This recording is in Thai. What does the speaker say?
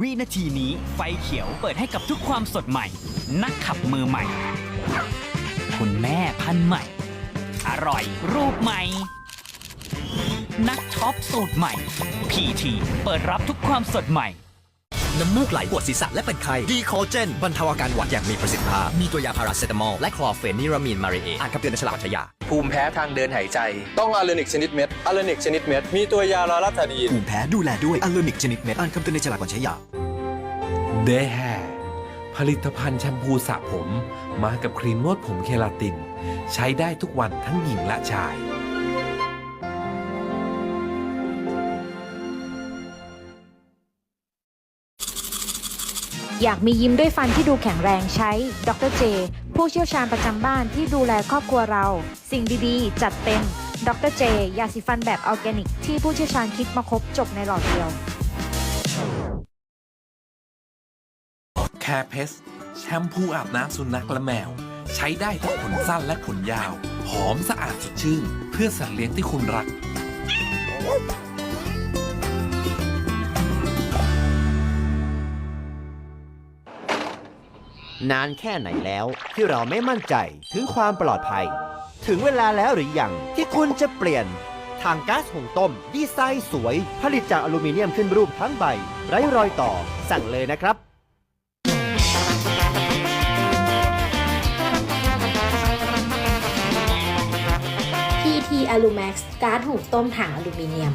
วินาทีนี้ไฟเขียวเปิดให้กับทุกความสดใหม่ นักขับมือใหม่ คุณแม่พันธุ์ใหม่ อร่อยรูปใหม่ นักช็อปสูตรใหม่ PT เปิดรับทุกความสดใหม่ น้ำมูกไหลปวดศีรษะและเป็นไข้ดีคอเจนบรรเทาอาการหวัดอย่างมีประสิทธิภาพ มีตัวยาพาราเซตามอล และคลอร์เฟนิรามีนมาเรเออ่านคำเตือนในฉลากใช้ยา ภูมิแพ้ทางเดินหายใจ ต้องอาเลนิกชนิดเม็ดอาเลนิกชนิดเม็ด มีตัวยาลาลาทาดีนภูมิแพ้ดูแลด้วยอัลลูนิกชนิดเม็ดอ่านคำเตือนในฉลากก่อนใช้ยา เดแฮผลิตภัณฑ์แชมพูสระผม มากับครีมนวดผมเคลาติน ใช้ได้ทุกวันทั้งหญิงและชาย อยากมียิ้มด้วยฟันที่ดูแข็งแรงใช้ ดรเจ ผู้เชี่ยวชาญประจำบ้านที่ดูแลครอบครัวเรา สิ่งดีๆ จัดเต็ม ดรเจ ยาสีฟันแบบออร์แกนิก ที่ผู้เชี่ยวชาญคิดมาครบจบในหลอดเดียว แคร์เพสแชมพูอาบน้ำสุนัขและแมว ใช้ได้ทั้งขนสั้นและขนยาว หอมสะอาดสดชื่น เพื่อสัตว์เลี้ยงที่คุณรัก นานแค่ไหนแล้วที่เราไม่มั่นใจถึงความปลอดภัย ถึงเวลาแล้วหรือยังที่คุณจะเปลี่ยนทางก๊าซหุงต้ม ดีไซน์สวย ผลิตจากอลูมิเนียมขึ้นรูปทั้งใบ ไร้รอยต่อ สั่งเลยนะครับ อลูแม็กซ์การ์ดหุบต้มถังอลูมิเนียม